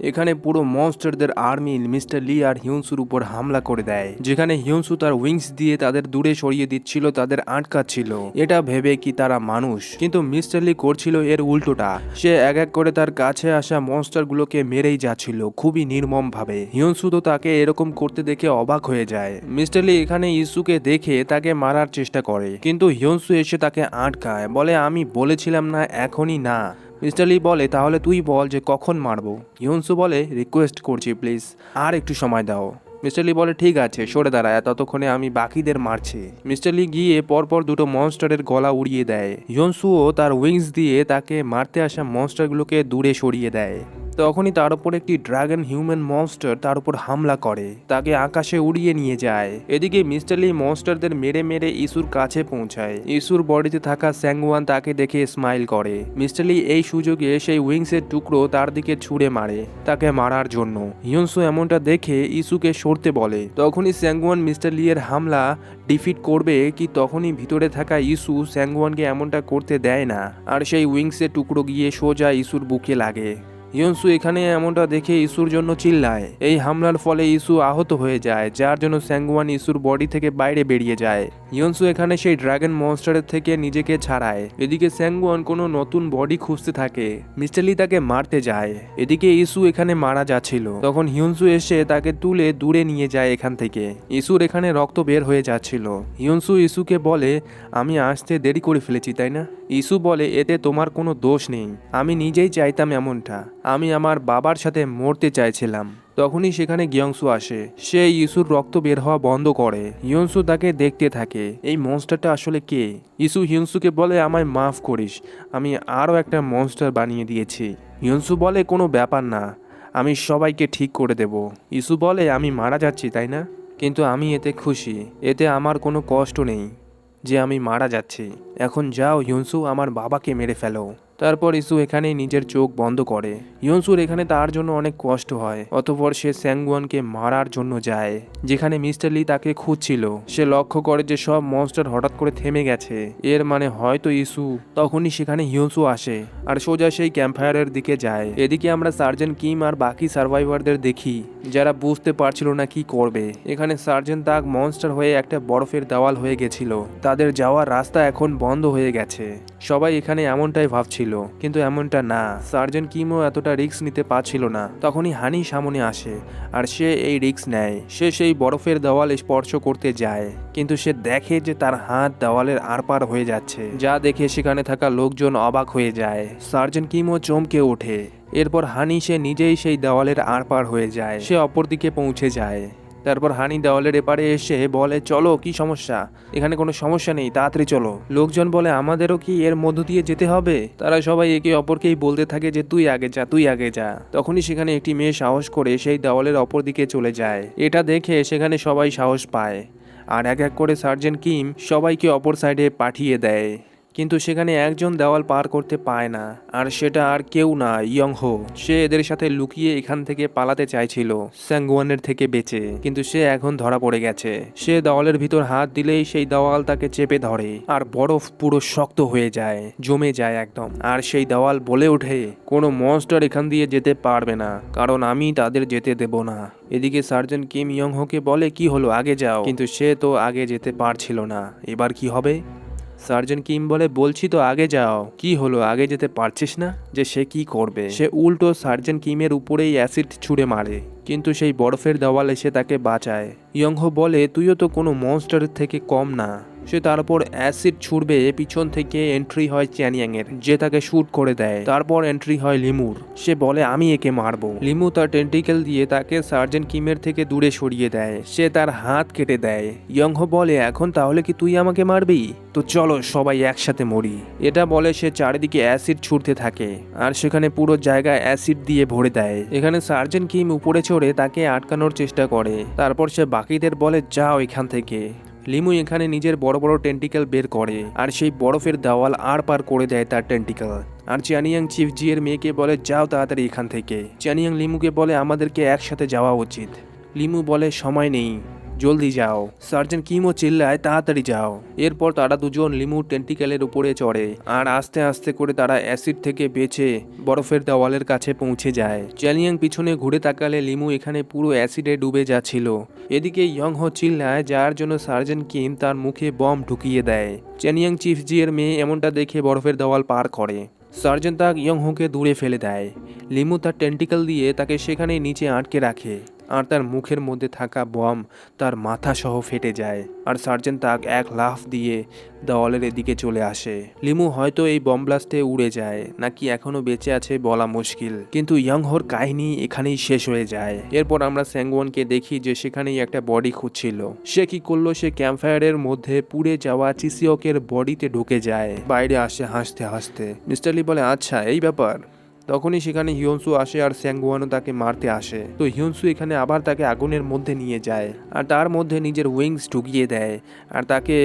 এখানে পুরো মনস্টারদের army mister Lee আর হিউনসুর উপর হামলা করে দেয়, যেখানে হিউনসু তার উইংস দিয়ে তাদের দূরে সরিয়ে দিচ্ছিল, তাদের আটকাচ্ছিল। এটা ভেবে কি তারা মানুষ? কিন্তু মিস্টার লি করছিল এর উল্টোটা। সে এক এক করে তার কাছে আসা মনস্টারগুলোকে মেরেই যাচ্ছিল, খুবই নির্মম ভাবে হিউনসু তো তাকে এরকম করতে দেখে অবাক হয়ে যায়। মিস্টার লি এখানে ইসুকে দেখে তাকে মারার চেষ্টা করে, কিন্তু হিউনসু এসে তাকে আটকায়, বলে, আমি বলেছিলাম না, এখনই না। মিস্টার লি বলে, তাহলে তুই বল যে কখন মারবো? ইউনসু বলে, রিকোয়েস্ট করছি, প্লিজ। আর একটু সময় দাও। মিস্টার লি বলে, ঠিক আছে, সরে দাঁড়ায় ততক্ষণে আমি বাকিদের মারছি। মিস্টার লি গিয়ে পরপর দুটো মনস্টারের গলা উড়িয়ে দেয়। ইয়নসুও তার উইংস দিয়ে তাকে মারতে আসা মনস্টারগুলোকে দূরে সরিয়ে দেয়। তখনই তার উপর একটি ড্রাগন হিউম্যান মনস্টার তার উপর হামলা করে। তাকে আকাশে উড়িয়ে নিয়ে যায়। এদিকে মিস্টার লি মনস্টারদের মেরে মেরে ইসুর কাছে পৌঁছায়। ইসুর বডিতে থাকা স্যাংওয়ান তাকে দেখে স্মাইল করে। মিস্টার লি এই সুযোগে সেই উইংসের টুকরো তার দিকে ছুঁড়ে মারে তাকে মারার জন্য। হিয়নসু এমনটা দেখে ইসুকে সরতে বলে। তখনই স্যাংওয়ান মিস্টার লি এর হামলা ডিফিট করবে কি তখনই ভিতরে থাকা ইসু স্যাংওয়ানকে এমনটা করতে দেয় না। আর সেই উইংসের টুকরো গিয়ে সোজা ইসুর বুকে লাগে। ইয়নসু এখানে এমনটা দেখে ইসুর জন্য চিল্লায়। এই হামলার ফলে ইসু আহত হয়ে যায়, যার জন্য স্যাংওয়ান ইসুর বডি থেকে বাইরে বেরিয়ে যায়। ইয়নসু এখানে সেই ড্রাগন মনস্টারের থেকে নিজেকে ছাড়ায়। এদিকে স্যাংওয়ান কোনো নতুন বডি খুঁজতে থাকে। মিস্টার লি তাকে মারতে যায়। এদিকে ইসু এখানে মারা যাচ্ছিল। তখন হিউনসু এসে তাকে তুলে দূরে নিয়ে যায় এখান থেকে। ইসুর এখানে রক্ত বের হয়ে যাচ্ছিল। হিউনসু ইসুকে বলে, আমি আসতে দেরি করে ফেলেছি, তাই না? ইসু বলে, এতে তোমার কোনো দোষ নেই। আমি নিজেই চাইতাম এমনটা। আমি আমার বাবার সাথে মরতে চাইছিলাম। তখনই সেখানে গিয়ংসু আসে। সে ইসুর রক্ত বের হওয়া বন্ধ করে। ইয়নসু তাকে দেখতে থাকে। এই মনস্টারটা আসলে কে? ইসু হিয়নসুকে বলে, আমায় মাফ করিস। আমি আরও একটা মনস্টার বানিয়ে দিয়েছি। হিয়নসু বলে, কোনো ব্যাপার না। আমি সবাইকে ঠিক করে দেব। ইসু বলে, আমি মারা যাচ্ছি, তাই না? কিন্তু আমি এতে খুশি। এতে আমার কোনো কষ্ট নেই যে আমি মারা যাচ্ছি। এখন যাও ইউনসু আমার বাবাকে মেরে ফেলো। তারপর ইসু এখানে নিজের চোখ বন্ধ করে। ইয়নসুর এখানে তার জন্য অনেক কষ্ট হয়, অতপর সে স্যাংগুয়ানকে মারার জন্য যায়, যেখানে মিস্টার লি তাকে খুঁজছিল। সে লক্ষ্য করে যে সব মনস্টার হঠাৎ করে থেমে গেছে। এর মানে হয়তো ইসু তখনই সেখানে হিউসু আসে আর সোজা সেই ক্যাম্পফায়ারের দিকে যায়। এদিকে আমরা সার্জেন কিম আর বাকি সার্ভাইভারদের দেখি, যারা বুঝতে পারছিল না কি করবে। এখানে সার্জেন তাক মনস্টার হয়ে একটা বরফের দেওয়াল হয়ে গেছিল। তাদের যাওয়ার রাস্তা এখন বন্ধ হয়ে গেছে। সবাই এখানে এমনটাই ভাবছিল। কিন্তু এমনটা না। সার্জন কিমও এতটা রিস্ক নিতে পারছিল না। তখনই হানি সামনে আসে, আর সে এই রিক্স নেয়। সে সেই বরফের দেওয়াল স্পর্শ করতে যায়, কিন্তু সে দেখে যে তার হাত দেওয়ালের আরপার হয়ে যাচ্ছে। যা দেখে সেখানে থাকা লোকজন অবাক হয়ে যায়। সার্জন কিমও চমকে ওঠে। এরপর হানি সে নিজেই সেই দেওয়ালের আরপার হয়ে যায়। সে অপরদিকে পৌঁছে যায়। তারপর হানি দেওয়ালের এপারে এসে বলে, চলো, কি সমস্যা? এখানে কোনো সমস্যা নেই, তাড়াতাড়ি চলো। লোকজন বলে, আমাদেরও কি এর মধ্য দিয়ে যেতে হবে? তারা সবাই একে অপরকেই বলতে থাকে যে, তুই আগে যা, তুই আগে যা। তখনই সেখানে একটি মেয়ে সাহস করে সেই দেওয়ালের অপর দিকে চলে যায়। এটা দেখে সেখানে সবাই সাহস পায়। আর এক এক করে সার্জেন্ট কিম সবাইকে অপর সাইডে পাঠিয়ে দেয়। কিন্তু সেখানে একজন দেওয়াল পার করতে পায় না, আর সেটা আর কেউ না ইয়ং হো সে এদের সাথে লুকিয়ে এখান থেকে পালাতে চাইছিল স্যাংগুয়ানের থেকে বেঁচে। কিন্তু সে এখন ধরা পড়ে গেছে। সে দেওয়ালের ভিতর হাত দিলেই সেই দেওয়াল তাকে চেপে ধরে, আর বরফ পুরো শক্ত হয়ে যায়, জমে যায় একদম। আর সেই দেওয়াল বলে ওঠে, কোনো মনস্টার এখান দিয়ে যেতে পারবে না, কারণ আমি তাদের যেতে দেব না। এদিকে সার্জন কিম ইয়ং হোকে বলে, কি হলো, আগে যাও। কিন্তু সে তো আগে যেতে পারছিল না। এবার কি হবে? সার্জন কিম বলে, বলছি তো আগে যাও। কি হলো? আগে যেতে পারছিস না? যে সে কি করবে? সে উল্টো সার্জন কিমের উপরেই অ্যাসিড ছুঁড়ে মারে। কিন্তু সেই বরফের দেওয়াল এসে তাকে বাঁচায়। ইয়ংহ বলে, তুইও তো কোনো মনস্টারের থেকে কম না। সে তারপর অ্যাসিড ছুড়বে পিছন থেকে এন্ট্রি হয় চ্যানিয়াং এর যে তাকে শুট করে দেয়। তারপর এন্ট্রি হয় লিমুর। সে বলে, আমি একে মারবো। লিমু তার টেন্টিকেল দিয়ে তাকে সার্জেন্ট কিমের থেকে দূরে সরিয়ে দেয়। সে তার হাত কেটে দেয়। ইয়ংহো বলে, এখন তাহলে কি তুই আমাকে মারবি? তো চলো, সবাই একসাথে মরি। এটা বলে সে চারিদিকে অ্যাসিড ছুটতে থাকে, আর সেখানে পুরো জায়গায় অ্যাসিড দিয়ে ভরে দেয়। এখানে সার্জেন্ট কিম উপরে চড়ে তাকে আটকানোর চেষ্টা করে। তারপর সে বাকিদের বলে, যাও এখান থেকে। লিমু এখানে নিজের বড় বড় টেন্টিক্যাল বের করে, আর সেই বরফের দেওয়াল আর পার করে দেয় তার টেন্টিক্যাল আর চ্যানিয়াং চিফ জি এর মেয়েকে বলে, যাও তাড়াতাড়ি এখান থেকে। চ্যানিয়াং লিমুকে বলে, আমাদেরকে একসাথে যাওয়া উচিত। লিমু বলে, সময় নেই। জলদি যাও। সার্জেন্ট কিমও চিল্লায় তাড়াতাড়ি যাও। এরপর তারা দুজন লিমু টেন্টিক্যালের উপরে চড়ে আর আস্তে আস্তে করে তারা অ্যাসিড থেকে বেঁচে বরফের দেওয়ালের কাছে পৌঁছে যায়। চ্যালিয়াং পিছনে ঘুরে তাকালে লিমু এখানে পুরো অ্যাসিডে ডুবে যাচ্ছিল। এদিকে ইয়ং হো চিল্লায়, যার জন্য সার্জেন্ট কিম তার মুখে বম ঢুকিয়ে দেয়। চ্যানিয়াং চিফ জিয়ের মেয়ে এমনটা দেখে বরফের দেওয়াল পার করে। সার্জেন্ট তাক ইয়ং হোকে দূরে ফেলে দেয়। লিমু তার টেন্টিক্যাল দিয়ে তাকে সেখানে নিচে আটকে রাখে। আর তার মুখের মধ্যে থাকা বম তার মাথা সহ ফেটে যায়। আর সার্জেন্ট তাক এক লাফ দিয়ে দেওয়ালের এদিকে চলে আসে। লিমু হয়তো এই বম ব্লাস্টে উড়ে যায়, নাকি এখনও বেঁচে আছে বলা মুশকিল। কিন্তু ইয়াংহোর কাহিনী এখানেই শেষ হয়ে যায়। এরপর আমরা স্যাংওয়ানকে দেখি যে সেখানেই একটা বডি খুঁজছিল। সে কি করল? সে ক্যাম্পফায়ারের মধ্যে পুড়ে যাওয়া চিসিওকের বডিতে ঢুকে যায়। বাইরে আসে হাসতে হাসতে। মিস্টার লি বলে আচ্ছা এই ব্যাপার। তখনই সেখানে হিয়নসু আসে আর স্যাংগুয়ানও তাকে মারতে আসে। তো হিয়নসু এখানে আবার তাকে আগুনের মধ্যে নিয়ে যায় আর তার মধ্যে নিজের উইংস ঢুকিয়ে দেয় আর তাকে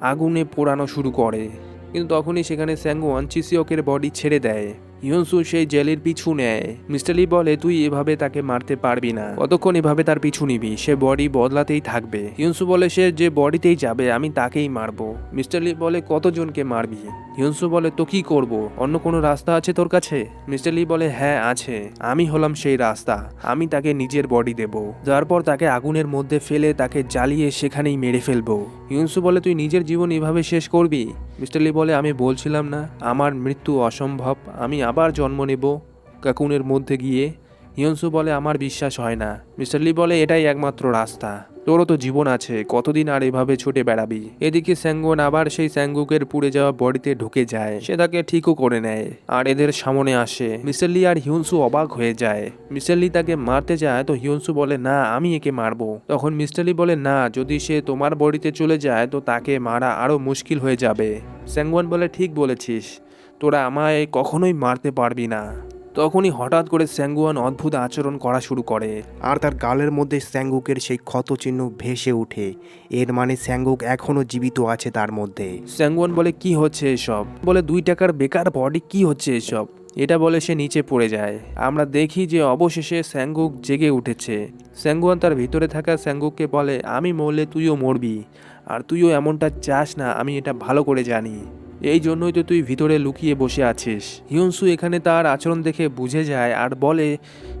আগুনে পোড়ানো শুরু করে। কিন্তু তখনই সেখানে স্যাংগুয়ান চিসিওকের বডি ছেড়ে দেয়। হিয়নসু সেই জেলের পিছু নেয়। মিস্টার লি বলে, তুই এভাবে তাকে মারতে পারবি না। কতক্ষণ এভাবে তার পিছু নিবি? সে বডি বদলাতেই থাকবে। হিয়নসু বলে, সে যে বডিতেই যাবে, আমি তাকেই মারবো। মিস্টার লি বলে, কতজনকে মারবি? হিয়নসু বলে, তো কি করব? অন্য কোনো রাস্তা আছে তোর কাছে? মিস্টার লি বলে হ্যাঁ আছে। আমি হলাম সেই রাস্তা। আমি তাকে নিজের বডি দেব। তারপর তাকে আগুনের মধ্যে ফেলে তাকে জ্বালিয়ে সেখানেই মেরে ফেলব। হিয়নসু বলে, তুই নিজের জীবন এভাবে শেষ করবি? মিস্টার লি বলে, আমি বলছিলাম না, আমার মৃত্যু অসম্ভব। আমি আবার জন্ম নেব কাকুনের মধ্যে গিয়ে। হিয়নসু বলে, আমার বিশ্বাস হয় না। মিস্টার লি বলে, এটাই একমাত্র রাস্তা। তোরও তো জীবন আছে, কতদিন আর এভাবে ছুটে বেড়াবি? এদিকে স্যাঙ্গুন আবার সেই স্যাঙ্গুকের পুড়ে যাওয়া বডিতে ঢুকে যায়। সে তাকে ঠিকও করে নেয়, আর এদের সামনে আসে। মিস্টার লি আর হিউনসু অবাক হয়ে যায়। মিস্টার লি তাকে মারতে যায়, তো হিউনসু বলে, না, আমি একে মারবো। তখন মিস্টার লি বলে, না, যদি সে তোমার বডিতে চলে যায়, তো তাকে মারা আরও মুশকিল হয়ে যাবে। স্যাঙ্গুয়ান বলে, ঠিক বলেছিস। তোরা আমায় কখনোই মারতে পারবি না। তখনই হঠাৎ করে স্যাঙ্গুয়ান অদ্ভুত আচরণ করা শুরু করে আর তার গালের মধ্যে স্যাঙ্গুকের সেই ক্ষত চিহ্ন ভেসে ওঠে। এর মানে স্যাঙ্গুক এখনও জীবিত আছে তার মধ্যে। স্যাঙ্গুয়ান বলে, কি হচ্ছে এসব? বলে, দুই টাকার বেকার বডি, কি হচ্ছে এসব? এটা বলে, সে নিচে পড়ে যায়। আমরা দেখি যে অবশেষে স্যাঙ্গুক জেগে উঠেছে। স্যাঙ্গুয়ান তার ভিতরে থাকা স্যাঙ্গুককে বলে, আমি মরলে তুইও মরবি, আর তুইও এমনটা চাস না, আমি এটা ভালো করে জানি। এই জন্যই তো তুই ভিতরে লুকিয়ে বসে আছিস। হিউনসু এখানে তার আচরণ দেখে বুঝে যায় আর বলে,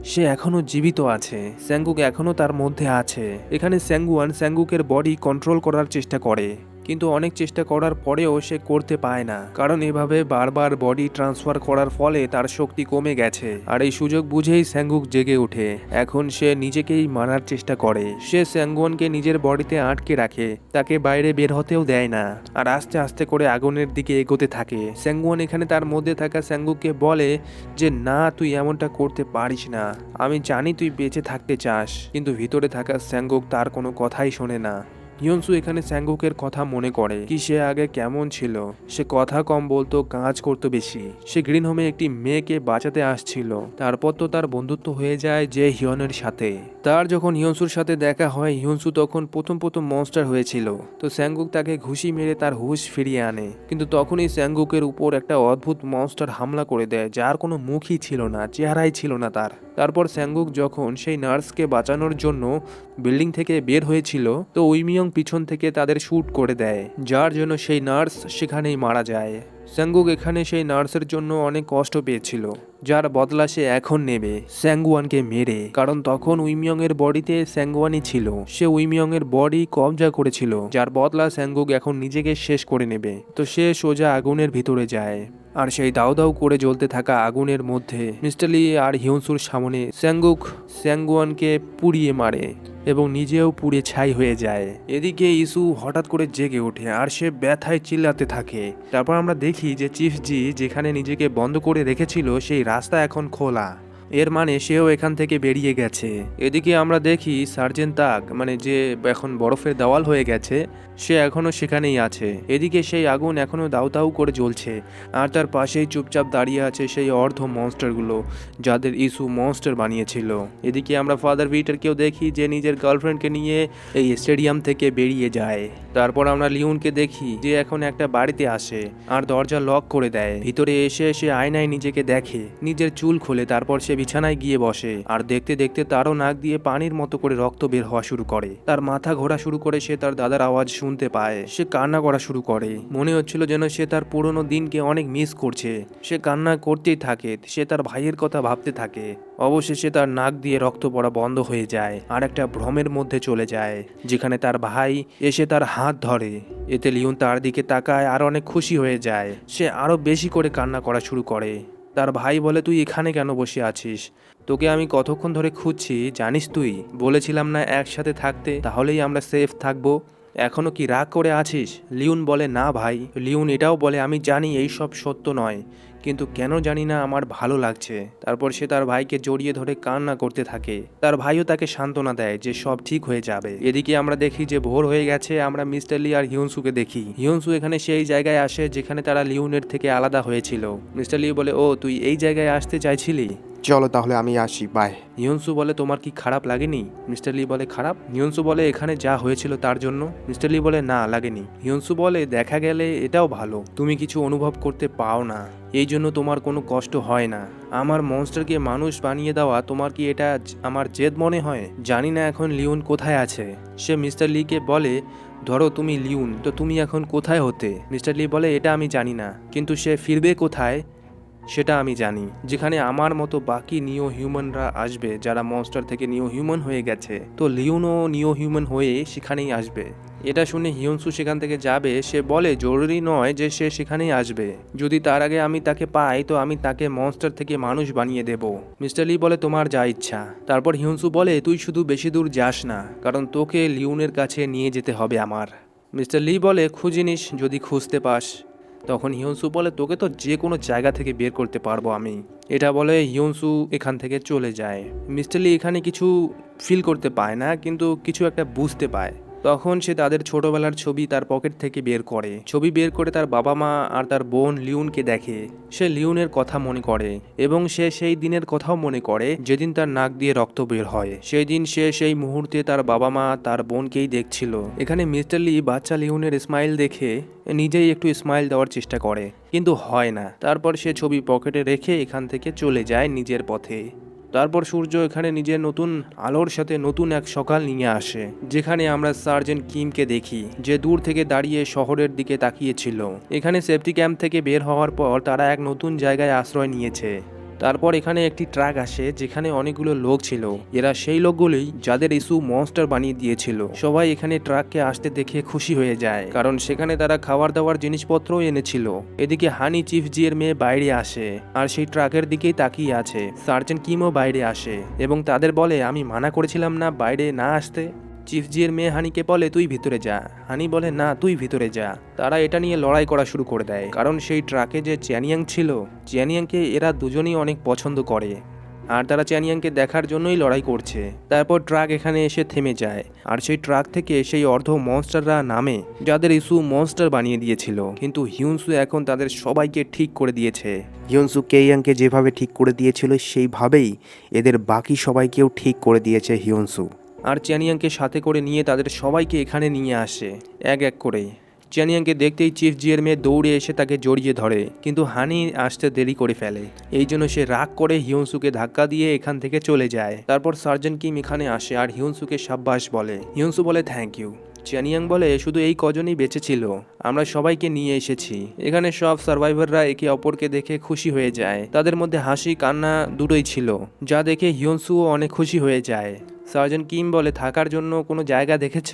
সে এখনও জীবিত আছে। স্যাঙ্গুক এখনও তার মধ্যে আছে। এখানে স্যাঙ্গুয়ান স্যাঙ্গুকের বডি কন্ট্রোল করার চেষ্টা করে। কিন্তু অনেক চেষ্টা করার পরেও সে করতে পায় না। কারণ এভাবে বারবার বডি ট্রান্সফার করার ফলে তার শক্তি কমে গেছে। আর এই সুযোগ বুঝেই স্যাঙ্গুক জেগে ওঠে। এখন সে নিজেকেই মারার চেষ্টা করে। সে স্যাঙ্গুয়ানকে নিজের বডিতে আটকে রাখে। তাকে বাইরে বের হতেও দেয় না। আর আস্তে আস্তে করে আগুনের দিকে এগোতে থাকে। স্যাঙ্গুয়ান এখানে তার মধ্যে থাকা স্যাঙ্গুককে বলে যে, না, তুই এমনটা করতে পারিস না। আমি জানি তুই বেঁচে থাকতে চাস। কিন্তু ভিতরে থাকা স্যাঙ্গুক তার কোনো কথাই শোনে না। ইয়নসু এখানে স্যাঙ্গুকের কথা মনে করে কি সে আগে কেমন ছিল। সে কথা কম বলতো, কাজ করতো বেশি। সে গ্রিন হোমে একটি মেয়েকে বাঁচাতে আসছিল। তারপর তো তার বন্ধুত্ব হয়ে যায় যে হিয়নের সাথে। তার যখন হিয়নসুর সাথে দেখা হয় হিয়নসু তখন প্রথম প্রথম মনস্টার হয়েছিল। তো স্যাঙ্গুক তাকে ঘুষি মেরে তার হুশ ফিরিয়ে আনে। কিন্তু তখনই স্যাঙ্গুকের উপর একটা অদ্ভুত মনস্টার হামলা করে দেয়, যার কোনো মুখই ছিল না, চেহারাই ছিল না তার। তারপর স্যাঙ্গুক যখন সেই নার্সকে বাঁচানোর জন্য বিল্ডিং থেকে বের হয়েছিল, তো উইমিয়ং পিছন থেকে তাদের শ্যুট করে দেয়, যার জন্য সেই নার্স সেখানেই মারা যায়। স্যাঙ্গুক এখানে সেই নার্সের জন্য অনেক কষ্ট পেয়েছিল, যার বদলা সে এখন নেবে স্যাঙ্গুয়ানকে মেরে। কারণ তখন উইমিয়ং এর বডিতে স্যাঙ্গুয়ানই ছিল, সে উইমিয়ং এর বডি কবজা করেছিল, যার বদলা স্যাঙ্গুক এখন নিজেকে শেষ করে নেবে। তো সে সোজা আগুনের ভিতরে যায়। আর সেই দাও দাও করে জ্বলতে থাকা আগুনের মধ্যে মিস্টার লি আর হিউনসুর সামনে স্যাঙ্গুক স্যাঙ্গুয়ানকে পুড়িয়ে মারে এবং নিজেও পুড়ে ছাই হয়ে যায়। এদিকে ইসু হঠাৎ করে জেগে ওঠে আর সে ব্যথায় চিল্লাতে থাকে। তারপর আমরা দেখি যে চিফজি যেখানে নিজেকে বন্ধ করে রেখেছিল, সেই রাস্তা এখন খোলা। এর মানে সেও এখান থেকে বেরিয়ে গেছে। এদিকে আমরা দেখি সার্জেন তাক মানে যে এখন বরফের দেওয়াল হয়ে গেছে, সে এখনও সেখানেই আছে। এদিকে সেই আগুন এখনও দাউ দাউ করে জ্বলছে, আর তার পাশেই চুপচাপ দাঁড়িয়ে আছে সেই অর্ধ মনস্টারগুলো যাদের ইস্যু মনস্টার বানিয়েছিল। এদিকে আমরা ফাদার ভিটারকেও দেখি যে নিজের গার্লফ্রেন্ডকে নিয়ে এই স্টেডিয়াম থেকে বেরিয়ে যায়। তারপর আমরা লিওনকে দেখি যে এখন একটা বাড়িতে আসে, আর দরজা লক করে দেয়। ভিতরে এসে সে আয়নায় নিজেকে দেখে, নিজের চুল খোলে, তারপর সে বিছানায় গিয়ে বসে। আর দেখতে দেখতে তারও নাক দিয়ে পানির মতো করে রক্ত বের হওয়া শুরু করে। তার মাথা ঘোরা শুরু করে সে তার দাদার আওয়াজ শুনতে পায়। সে কান্না করা শুরু করে। মনে হচ্ছিল যেন সে তার পুরনো দিনকে অনেক মিস করছে। সে কান্না করতেই থাকে। সে তার ভাইয়ের কথা ভাবতে থাকে। অবশেষে তার নাক দিয়ে রক্ত পড়া বন্ধ হয়ে যায় আর একটা ভ্রমের মধ্যে চলে যায়, যেখানে তার ভাই এসে তার হাত ধরে। এতে লিওন তার দিকে তাকায় আর অনেক খুশি হয়ে যায়। সে আরও বেশি করে কান্না করা শুরু করে। তার ভাই বলে, তুই এখানে কেন বসে আছিস? তোকে আমি কতক্ষণ ধরে খুঁজছি, জানিস তুই? বলেছিলাম না একসাথে থাকতে, তাহলেই আমরা সেফ থাকব। এখনও কি রাগ করে আছিস? লিউন বলে, না ভাই। লিউন এটাও বলে, আমি জানি এই সব সত্য নয়। কিন্তু কেন জানি না আমার ভালো লাগছে। তারপর সে তার ভাইকে জড়িয়ে ধরে কান্না করতে থাকে। তার ভাইও তাকে সান্ত্বনা দেয় যে সব ঠিক হয়ে যাবে। এদিকে আমরা দেখি যে ভোর হয়ে গেছে, আমরা মিস্টার লি আর হিউনসুকে দেখি। হিউনসু এখানে সেই জায়গায় আসে যেখানে তারা লিউনের থেকে আলাদা হয়েছিল। মিস্টার লি বলে, ও, তুই এই জায়গায় আসতে চাইছিলি? চলো তাহলে আমি আসি বাই হিয়নসু বলে, তোমার কি খারাপ লাগেনি? মিস্টার লি বলে, খারাপ? হিয়নসু বলে, এখানে যা হয়েছিল তার জন্য? মিস্টার লি বলে, না, লাগেনি। হিয়নসু বলে, দেখা গেলে এটাও ভালো। তুমি কিছু অনুভব করতে পাও না। এই জন্য তোমার কোনো কষ্ট হয় না। আমার মনস্টারকে মানুষ বানিয়ে দেওয়া, তোমার কি এটা আমার জেদ মনে হয়? জানি না এখন লিওন কোথায় আছে। সে মিস্টার লিকে বলে, ধরো তুমি লিউন তো তুমি এখন কোথায় হতে? মিস্টার লি বলে, এটা আমি জানি না। কিন্তু সে ফিরবে কোথায়? সেটা আমি জানি, যেখানে আমার মতো বাকি নিও হিউম্যানরা আসবে, যারা মনস্টার থেকে নিও হিউম্যান হয়ে গেছে। তো লিওনও নিও হিউম্যান হয়ে সেখানেই আসবে। এটা শুনে হিয়নসু সেখান থেকে যাবে, সে বলে, জরুরি নয় যে সে সেখানেই আসবে। যদি তার আগে আমি তাকে পাই, তো আমি তাকে মনস্টার থেকে মানুষ বানিয়ে দেব। মিস্টার লি বলে, তোমার যা ইচ্ছা। তারপর হিয়নসু বলে, তুই শুধু বেশি দূর যাস না, কারণ তোকে লিউনের কাছে নিয়ে যেতে হবে আমার। মিস্টার লি বলে খুঁজিনিস যদি খুঁজতে পাস। তখন হিয়নসু বলে, তোকে তো যে কোনো জায়গা থেকে বের করতে পারব আমি। এটা বলে হিয়নসু এখান থেকে চলে যায়। মিস্টার লি এখানে কিছু ফিল করতে পায় না, কিন্তু কিছু একটা বুঝতে পায়। তখন সে তাদের ছোটবেলার ছবি তার পকেট থেকে বের করে। ছবি বের করে তার বাবা মা আর তার বোন লিউনকে দেখে। সে লিউনের কথা মনে করে এবং সে সেই দিনের কথাও মনে করে যেদিন তার নাক দিয়ে রক্ত বের হয়। সেই দিন সে সেই মুহূর্তে তার বাবা মা তার বোনকেই দেখছিল। এখানে মিস্টার লি বাচ্চা লিউনের স্মাইল দেখে নিজেই একটু স্মাইল দেওয়ার চেষ্টা করে, কিন্তু হয় না। তারপর সে ছবি পকেটে রেখে এখান থেকে চলে যায় নিজের পথে। তারপর সূর্য এখানে নিজের নতুন আলোর সাথে নতুন এক সকাল নিয়ে আসে, যেখানে আমরা সার্জেন্ট কিমকে দেখি, যে দূর থেকে দাঁড়িয়ে শহরের দিকে তাকিয়েছিল। এখানে সেফটি ক্যাম্প থেকে বের হওয়ার পর তারা এক নতুন জায়গায় আশ্রয় নিয়েছে। তারপর এখানে একটি ট্রাক আসে যেখানে অনেকগুলো লোক ছিল। এরা সেই লোকগুলোই যাদের ইস্যু মনস্টার বানিয়ে দিয়েছিল। সবাই এখানে ট্রাককে আসতে দেখে খুশি হয়ে যায়, কারণ সেখানে তারা খাবার দাবার জিনিসপত্রও এনেছিল। এদিকে হানি চিফ জি এর মেয়ে বাইরে আসে, আর সেই ট্রাকের দিকেই তাকিয়ে আছে। সার্জেন্ট কিমও বাইরে আসে, এবং তাদের বলে, আমি মানা করেছিলাম না বাইরে না আসতে। চিফ জির মেয়ে হানিকে বলে, তুই ভিতরে যা। হানি বলে, না, তুই ভিতরে যা। তারা এটা নিয়ে লড়াই করা শুরু করে দেয়। কারণ সেই ট্রাকে যে চ্যানিয়াং ছিল, চ্যানিয়াংকে এরা দুজনেই অনেক পছন্দ করে। আর তারা চ্যানিয়াংকে দেখার জন্যই লড়াই করছে। তারপর ট্রাক এখানে এসে থেমে যায়। আর সেই ট্রাক থেকে সেই অর্ধ মনস্টাররা নামে, যাদের ইস্যু মনস্টার বানিয়ে দিয়েছিল। কিন্তু হিউনসু এখন তাদের সবাইকে ঠিক করে দিয়েছে। হিউনসু কেইয়াংকে যেভাবে ঠিক করে দিয়েছিল, সেইভাবেই এদের বাকি সবাইকেও ঠিক করে দিয়েছে হিয়নসু আর চ্যানিয়াংকে সাথে করে নিয়ে তাদের সবাইকে এখানে নিয়ে আসে, এক এক করে। চ্যানিয়াংকে দেখতেই চিফ জিয়ের মেয়ে দৌড়ে এসে তাকে জড়িয়ে ধরে, কিন্তু হানি আসতে দেরি করে ফেলে। এই জন্য সে রাগ করে হিউনসুকে ধাক্কা দিয়ে এখান থেকে চলে যায়। তারপর সার্জন কিম এখানে আসে আর হিউনসুকে সাব্বাস বলে। হিউনসু বলে, থ্যাংক ইউ। চ্যানিয়াং বলে, শুধু এই কজনই বেঁচে ছিল। আমরা সবাইকে নিয়ে এসেছি। এখানে সব সার্ভাইভাররা একে অপরকে দেখে খুশি হয়ে যায়। তাদের মধ্যে হাসি, কান্না দুটোই ছিল, যা দেখে হিয়নসুও অনেক খুশি হয়ে যায়। সার্জন কিম বলে, থাকার জন্য কোনো জায়গা দেখেছ?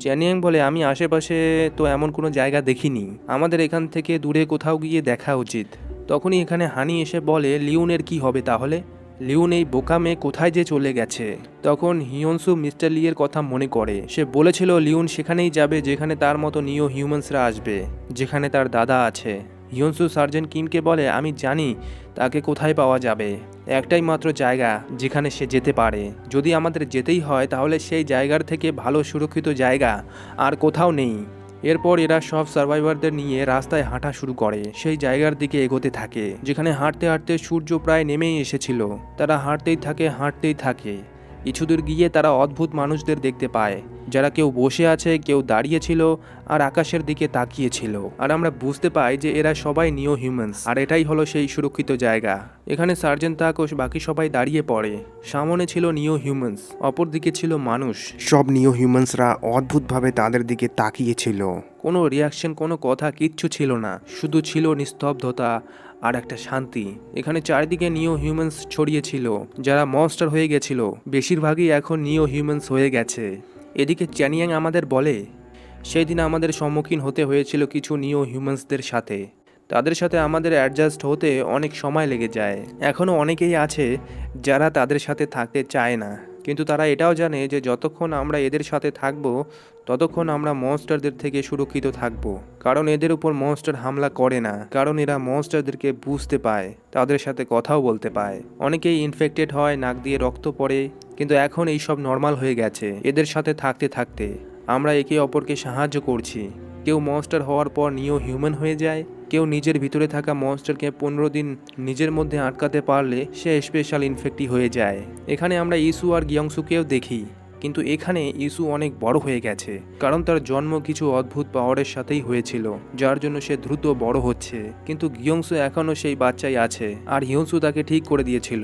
চ্যানিয়াং বলে, আমি আশেপাশে তো এমন কোনো জায়গা দেখিনি। আমাদের এখান থেকে দূরে কোথাও গিয়ে দেখা উচিত। তখনই এখানে হানি এসে বলে, লিওনের কি হবে তাহলে? লিওন এই বোকা মেয়ে কোথায় যে চলে গেছে। তখন হিয়নসু মিস্টার লিয়ের কথা মনে করে। সে বলেছিল লিওন সেখানেই যাবে, যেখানে তার মতো নিও হিউম্যান্সরা আসবে, যেখানে তার দাদা আছে। হিয়নসু সার্জেন্ট কিমকে বলে, আমি জানি তাকে কোথায় পাওয়া যাবে। একটাই মাত্র জায়গা, যেখানে সে যেতে পারে। যদি আমাদের যেতেই হয়, তাহলে সেই জায়গার থেকে ভালো সুরক্ষিত জায়গা আর কোথাও নেই। এরপর এরা সব সার্ভাইভারদের নিয়ে রাস্তায় হাঁটা শুরু করে। সেই জায়গার দিকে এগোতে থাকে, যেখানে হাঁটতে হাঁটতে সূর্য প্রায় নেমেই এসেছিল। তারা হাঁটতেই থাকে হাঁটতেই থাকে। কিছু দূর গিয়ে তারা অদ্ভুত মানুষদের দেখতে পায়। যারা কেউ বসে আছে কেউ দাঁড়িয়েছিল আর আকাশের দিকে তাকিয়ে ছিল। আর আমরা বুঝতে পাই যে এরা সবাই নিও হিউম্যানস। আর এটাই হলো সেই সুরক্ষিত জায়গা। এখানে সার্জেন্ট তাকোশ বাকি সবাই দাঁড়িয়ে পড়ে। সামনে ছিল নিও হিউম্যানস অপর দিকে ছিল মানুষ। সব নিও হিউম্যানসরা অদ্ভুতভাবে তাদের দিকে তাকিয়েছিল কোনো রিয়াকশন কোনো কথা কিচ্ছু ছিল না। শুধু ছিল নিস্তব্ধতা আর একটা শান্তি। এখানে চারিদিকে নিও হিউম্যানস ছড়িয়েছিল যারা মনস্টার হয়ে গেছিল। বেশিরভাগই এখন নিও হিউম্যান্স হয়ে গেছে। এদিকে চ্যানিয়াং আমাদের বলে সেই দিন আমাদের সম্মুখীন হতে হয়েছিল কিছু নিও হিউম্যানসদের সাথে। তাদের সাথে আমাদের অ্যাডজাস্ট হতে অনেক সময় লেগে যায়। এখনও অনেকেই আছে যারা তাদের সাথে থাকতে চায় না। কিন্তু তারা এটাও জানে যে যতক্ষণ আমরা এদের সাথে থাকব, ততক্ষণ আমরা মনস্টারদের থেকে সুরক্ষিত থাকব। কারণ এদের উপর মনস্টার হামলা করে না। কারণ এরা মনস্টারদেরকে বুঝতে পায়, তাদের সাথে কথাও বলতে পায়। অনেকেই ইনফেক্টেড হয়, নাক দিয়ে রক্ত পড়ে, কিন্তু এখন এই সব নর্মাল হয়ে গেছে, এদের সাথে থাকতে থাকতে। আমরা একে অপরকে সাহায্য করছি। কেউ মনস্টার হওয়ার পর নিয়েও হিউম্যান হয়ে যায় কেউ নিজের ভিতরে থাকা মনস্টারকে পনেরো দিন নিজের মধ্যে আটকাতে পারলে সে স্পেশাল ইনফেক্টি হয়ে যায়। এখানে আমরা ইস্যু আর গিয়ংসুকেও দেখি, কিন্তু এখানে ইস্যু অনেক বড় হয়ে গেছে, কারণ তার জন্ম কিছু অদ্ভুত পাওয়ারের সাথেই হয়েছিল, যার জন্য সে দ্রুত বড় হচ্ছে। কিন্তু গিয়ংসু এখনও সেই বাচ্চাই আছে, আর হিয়ংসু তাকে ঠিক করে দিয়েছিল।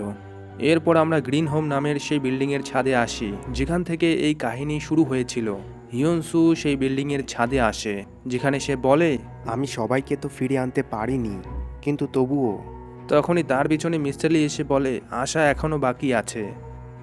এরপর আমরা গ্রিন হোম নামের সেই বিল্ডিংয়ের ছাদে আসি, যেখান থেকে এই কাহিনী শুরু হয়েছিল। হিয়নসু সেই বিল্ডিংয়ের ছাদে আসে যেখানে সে বলে আমি সবাইকে তো ফিরে আনতে পারিনি কিন্তু তবুও। তখনই তার পিছনে মিস্টারলি এসে বলে আশা এখনও বাকি আছে।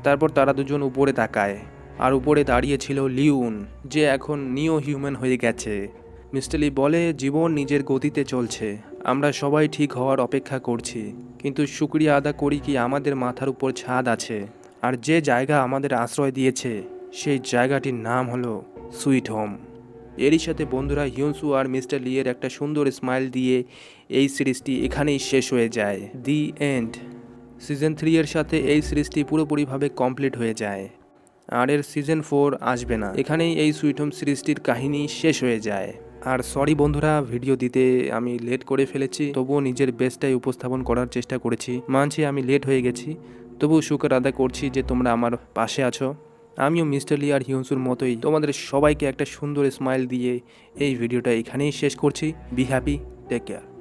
তারপর তারা দুজন উপরে তাকায় আর উপরে দাঁড়িয়ে ছিল লিউন যে এখন নিও হিউম্যান হয়ে গেছে। মিস্টারলি বলে জীবন নিজের গতিতে চলছে আমরা সবাই ঠিক হওয়ার অপেক্ষা করছি কিন্তু শুক্রিয়া আদা করি কি আমাদের মাথার উপর ছাদ আছে আর যে জায়গা আমাদের আশ্রয় দিয়েছে সেই জায়গাটির নাম হলো সুইট হোম। এরই সাথে বন্ধুরা হিউনসু আর মিস্টার লিয়ের একটা সুন্দর স্মাইল দিয়ে এই সিরিজটি এখানেই শেষ হয়ে যায়। The end. সিজন থ্রি এর সাথে এই সিরিজটি পুরোপুরিভাবে কমপ্লিট হয়ে যায়। আর এর সিজন ফোর আসবে না। এখানেই এই সুইট হোম সিরিজটির কাহিনী শেষ হয়ে যায়। আর সরি বন্ধুরা, ভিডিও দিতে আমি লেট করে ফেলেছি, তবুও নিজের বেস্টটাই উপস্থাপন করার চেষ্টা করেছি। মানছি আমি লেট হয়ে গেছি, তবুও শুকর আদায় করছি যে তোমরা আমার পাশে আছো। আমিও মিস্টার লি আর হিউন্সুর মতোই তোমাদের সবাইকে একটা সুন্দর স্মাইল দিয়ে এই ভিডিওটা এখানেই শেষ করছি। Be happy take care